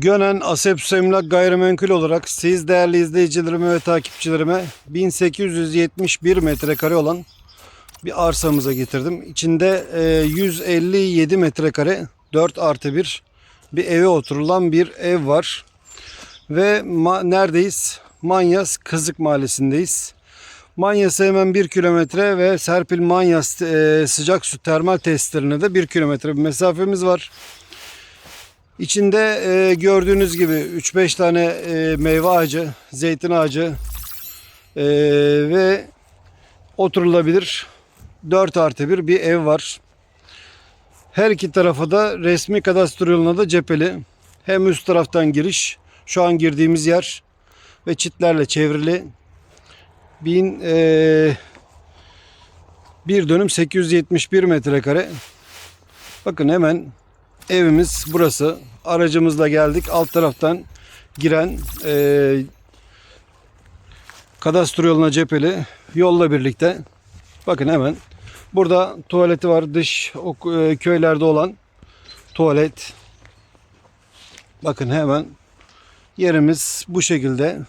Gönen Asep Emlak Gayrimenkul olarak siz değerli izleyicilerime ve takipçilerime 1871 metrekare olan bir arsamıza getirdim. İçinde e, 157 metrekare 4 artı 1 bir eve oturulan bir ev var. Ve ma- neredeyiz? Manyas Kızık Mahallesi'ndeyiz. Manyas'a hemen 1 kilometre ve Serpil Manyas e, sıcak su termal tesislerine de 1 kilometre bir mesafemiz var. İçinde e, gördüğünüz gibi 3-5 tane e, meyve ağacı, zeytin ağacı e, ve oturulabilir 4 artı 1 bir ev var. Her iki tarafa da resmi kadastro yoluna da cepheli. Hem üst taraftan giriş, şu an girdiğimiz yer ve çitlerle çevrili. Bin, e, bir dönüm 871 metrekare. Bakın hemen evimiz burası. Aracımızla geldik. Alt taraftan giren e, kadastro yoluna cepheli yolla birlikte. Bakın hemen burada tuvaleti var. Dış o, e, köylerde olan tuvalet. Bakın hemen yerimiz bu şekilde.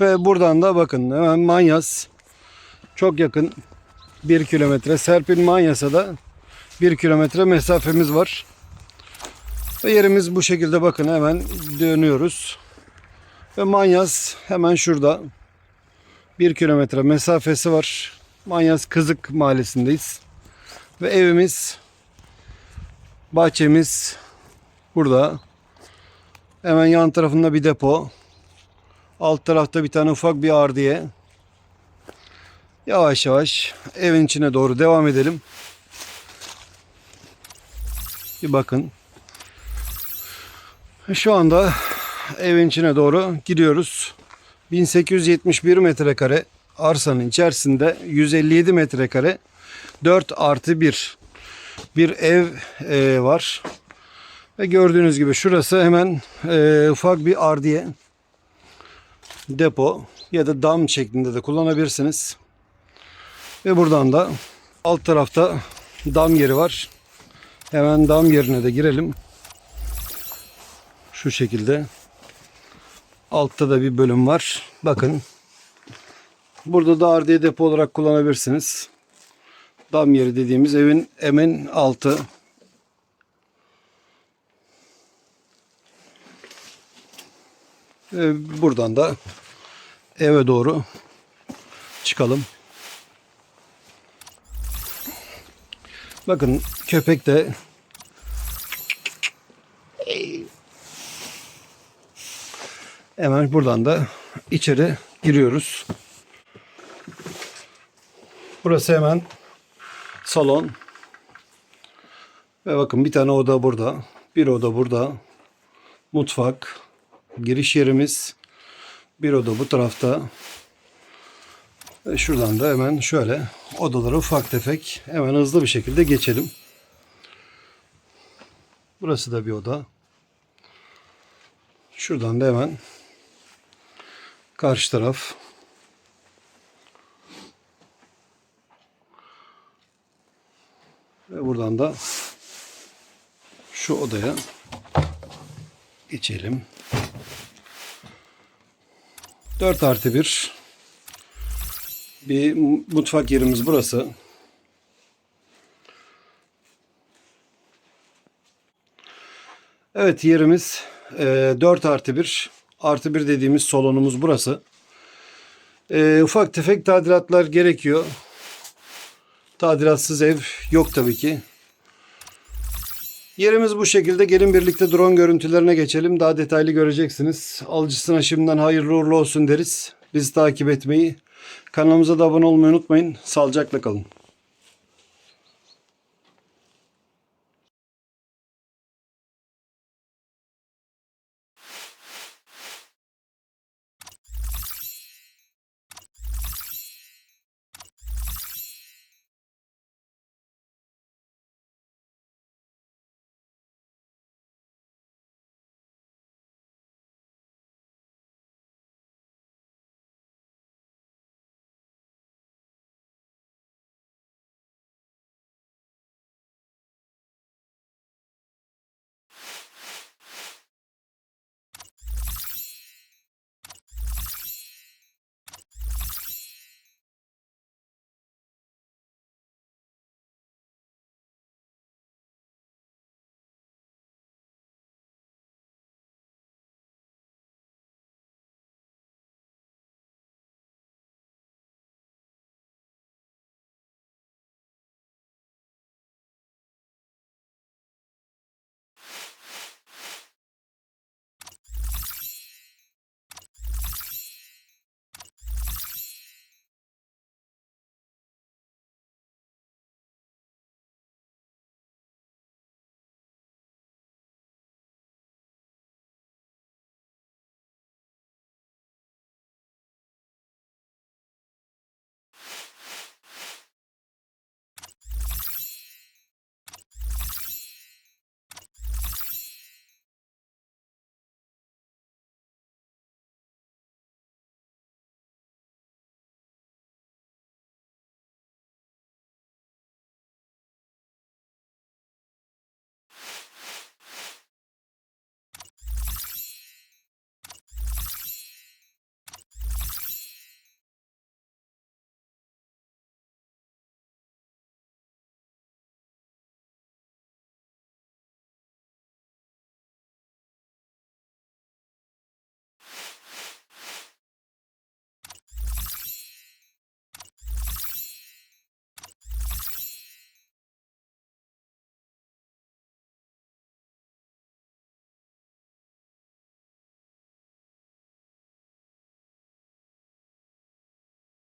Ve buradan da bakın hemen Manyas çok yakın 1 kilometre. Serpil Manyas'a da 1 kilometre mesafemiz var. Ve yerimiz bu şekilde bakın hemen dönüyoruz. Ve Manyas hemen şurada. 1 kilometre mesafesi var. Manyas Kızık mahallesindeyiz. Ve evimiz, bahçemiz burada. Hemen yan tarafında bir depo. Alt tarafta bir tane ufak bir ardiye. Yavaş yavaş evin içine doğru devam edelim. Bir bakın. Şu anda evin içine doğru gidiyoruz. 1871 metrekare arsanın içerisinde 157 metrekare 4 artı 1 bir ev e, var. Ve gördüğünüz gibi şurası hemen e, ufak bir ardiye depo ya da dam şeklinde de kullanabilirsiniz. Ve buradan da alt tarafta dam yeri var. Hemen dam yerine de girelim. Şu şekilde. Altta da bir bölüm var. Bakın. Burada da ardiye depo olarak kullanabilirsiniz. Dam yeri dediğimiz evin hemen altı. Ve buradan da eve doğru çıkalım. Bakın köpek de hemen buradan da içeri giriyoruz. Burası hemen salon. Ve bakın bir tane oda burada. Bir oda burada. Mutfak. Giriş yerimiz. Bir oda bu tarafta. Ve şuradan da hemen şöyle odalara ufak tefek hemen hızlı bir şekilde geçelim. Burası da bir oda. Şuradan da hemen karşı taraf. Ve buradan da şu odaya geçelim. 4 artı 1 bir mutfak yerimiz burası. Evet yerimiz e, 4 artı 1 artı 1 dediğimiz salonumuz burası. E, ufak tefek tadilatlar gerekiyor. Tadilatsız ev yok tabii ki. Yerimiz bu şekilde. Gelin birlikte drone görüntülerine geçelim. Daha detaylı göreceksiniz. Alıcısına şimdiden hayırlı uğurlu olsun deriz. Bizi takip etmeyi, kanalımıza da abone olmayı unutmayın. Sağlıcakla kalın.